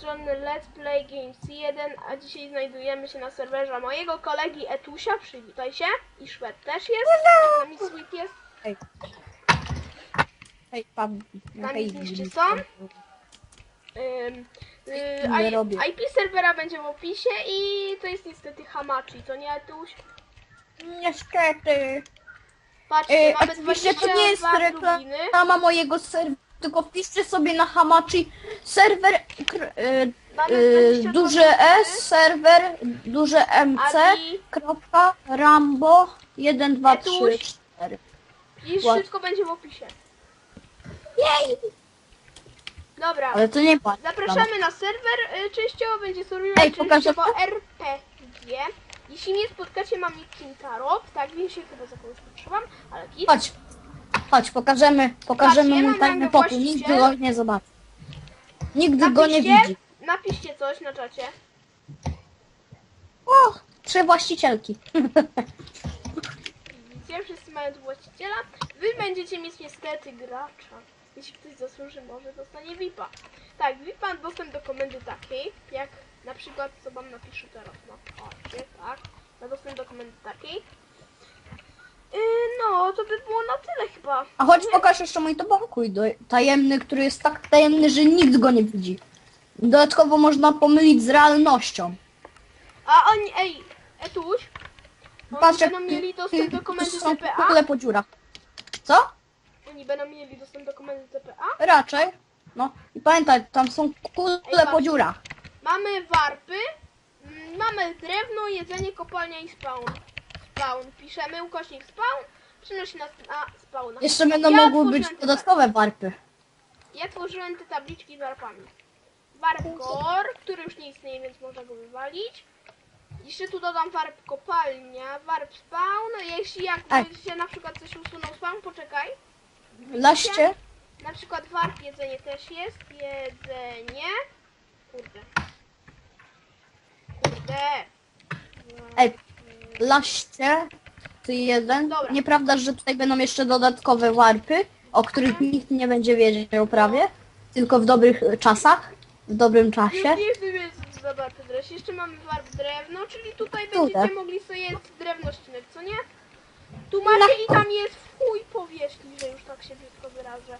kanalny Let's Play Games 1, a dzisiaj znajdujemy się na serwerze mojego kolegi Etusia, przywitaj się, i Szwed też jest, nami Sweet jest, Hej. Hej, pan. Tam hej, zniszczy są? Ym, y, robię. IP serwera będzie w opisie i to jest niestety Hamachi, to nie Etuś? Niestety. Patrzcie, mamy oczywiście 22 to nie jest reklama mojego serwera, tylko wpiszcie sobie na Hamachi serwer kr, 22 duże. S, serwer duże MC, Adi. kropka, Rambo 1, 2, 3, Etuś. 4. I wszystko będzie w opisie. Jej! Dobra. Ale to nie. Zapraszamy na serwer, y, częściowo będzie serwer, Ej, pokażę częściowo RPG. Jeśli mnie spotkacie, mam nick Kintaro, tak, więc się chyba za kogoś potrzebam, ale kit. Chodź. Chodź, pokażemy, pokażemy Patrzcie, mój mam tajny pokój. właściciel. Nigdy go nie zobaczy. Nigdy go nie Napiszcie, widzi. napiszcie coś na czacie. O, trzy właścicielki. Widzicie, wszyscy mają tu właściciela. Wy będziecie mieć niestety gracza. Jeśli ktoś zasłuży, może dostanie VIPa. Tak, VIP ma dostęp do komendy takiej, jak na przykład, co wam napiszę teraz, no, patrzcie, tak, ma dostęp do komendy takiej. No, to by było na tyle chyba. A chodź pokaż jeszcze mój to pokój do, tajemny, który jest tak tajemny, że nikt go nie widzi. Dodatkowo można pomylić z realnością. A oni, ej, Etuś, oni Patrz jak będą mieli dostęp do komendy są TPA? kule po dziurach. Co? Oni będą mieli dostęp do komendy TPA? Raczej. No i pamiętaj, tam są kule po patrz. dziurach. Mamy warpy, mm, mamy drewno, jedzenie, kopalnia i spawn. Spawn. Piszemy ukośnik spawn, przynosi nas na spawna. Jeszcze będą Ja mogły być te dodatkowe warpy. Ja tworzyłem te tabliczki z warpami. Warp core, który już nie istnieje, więc można go wywalić. Jeszcze tu dodam warp kopalnia, warp spawn. Jeśli jak się na przykład coś usunął spawn, poczekaj. Laście. Na przykład warp jedzenie też jest. Jedzenie. Kurde. Kurde. Ej, laście. Jeden. Dobra. Nieprawda, że tutaj będą jeszcze dodatkowe warpy, o których nikt nie będzie wiedział prawie. Tylko w dobrych e, czasach. W dobrym czasie. Już nie wiem, za. Jeszcze mamy warp drewno, czyli tutaj Tutaj. będziecie mogli sobie z drewno ścinać, co nie? Tu macie i tam jest w chuj powierzchni, że już tak się brzydko wyrażę.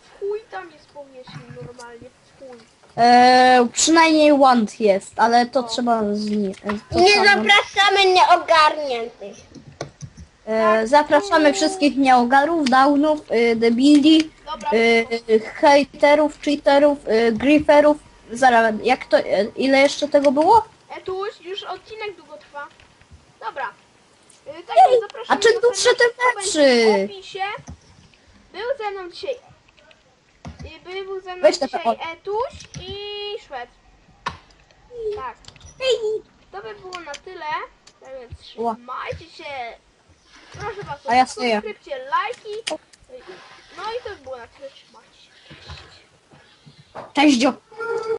W chuj tam jest powierzchni normalnie, w chuj. E, przynajmniej want jest, ale to trzeba zni- e, to Nie trzeba- zapraszamy nieogarniętych. E, zapraszamy wszystkich nieogarów, downów, e, debili, e, hejterów, cheaterów, e, grifferów. Zaraz, jak to, e, ile jeszcze tego było? Etuś, już odcinek długo trwa. Dobra. Tak, Ej, zapraszamy a czy na dłuższe te to meczy? będzie W opisie. Był ze mną dzisiaj... Był ze mną Weź te dzisiaj Etuś i Szwed. Tak. To by było na tyle. Tak więc Ła. trzymajcie się. Proszę was A ja o stoję. subskrypcję, lajki. No i to by było na tyle. Trzymajcie się. Cześć. Cześć, dzio.